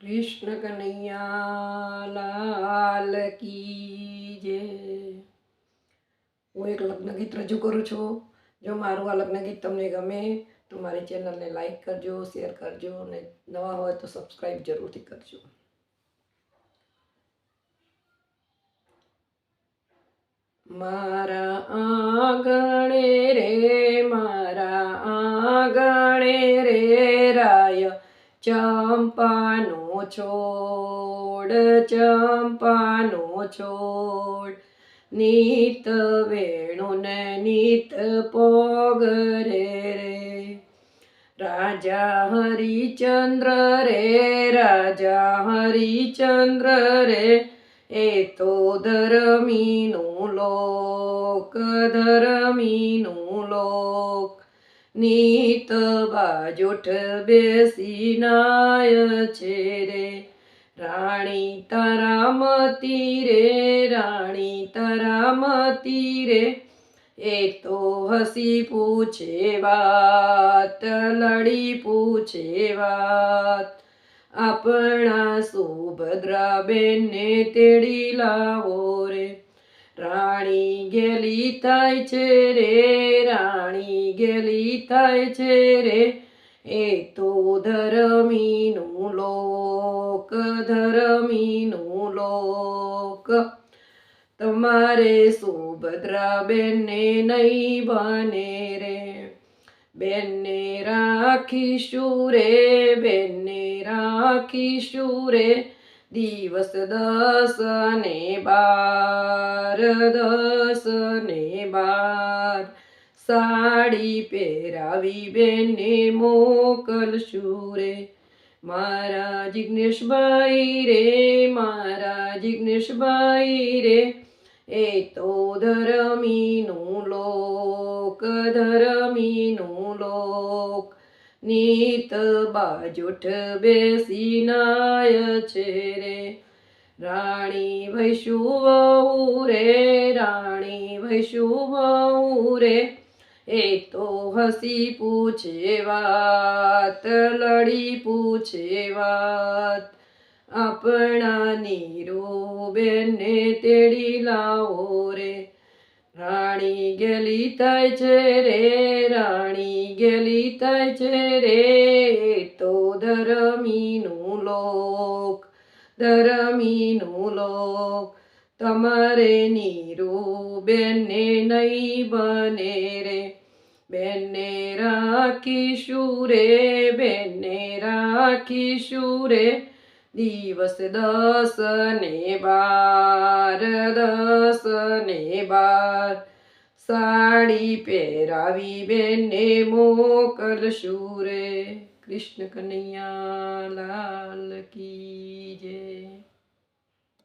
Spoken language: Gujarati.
કૃષ્ણ કનૈયા લાલ કી જય. હું એક લગ્ન ગીત રજૂ કરું છું. જો મારું આ લગ્ન ગીત તમને ગમે તો મારી ચેનલને લાઈક કરજો, શેર કરજો અને નવા હોય તો સબસ્ક્રાઈબ જરૂરથી કરજો. મારા આંગણે રે, મારા આંગણે રે. ચંપાનો છોડ ચંપાનો છોડ. નીત વેણુ ને નીત પોગરે રે. રાજા હરિચંદ્ર રે, રાજા હરિચંદ્ર રે. એ તો ધરમીનું લોક ધરમીનું લોક. નીત બાજોઠ બેસી નાય છે રે. રાણી તરામતી રે, રાણી તરામતી રે. એ તો હસી પૂછે વાત, લડી પૂછે વાત. આપણા સુભદ્રા બેનને તેડી લાવો. રાણી ગેલી થાય છે રે, રાણી ગેલી થાય છે રે. એ તો ધરમીનું લોક ધરમીનું લોક. તમારે સુભદ્રા બેનને નહીં બને રે. બેનને રાખીશું રે, બેનને રાખીશું રે. દિવસ દસ ને બાર દસ ને બાર. સાડી પહેરાવી બેને મોકલશું રે. મારા જિજ્ઞેશભાઈ રે, મારા જિજ્ઞેશભાઈ રે. એ તો ધરમીનું લોક ધરમીનું લોક. નીત બાજોઠ બેસી નાય છે રે. રાણી વૈશુવઉ રે, રાણી વૈશુવઉ રે. એ તો હસી પૂછે વાત, લડી પૂછે વાત. આપણા નીરુબેનને તેડી લાવો રે. રાણી ગેલી થાય છે રે, રાણી ગેલી થાય છે રે. તો ધરમીનું લોક ધરમીનું લોક, તમારે નીરુબેનને નહીં બને રે. બેનને રાખીશું રે, બેનને રાખીશું રે. દિવસ દસ ને બાર દસ ને બાર સાડી પહેરાવી બેને મોકલશું રે કૃષ્ણ કનૈયા લાલ કી જય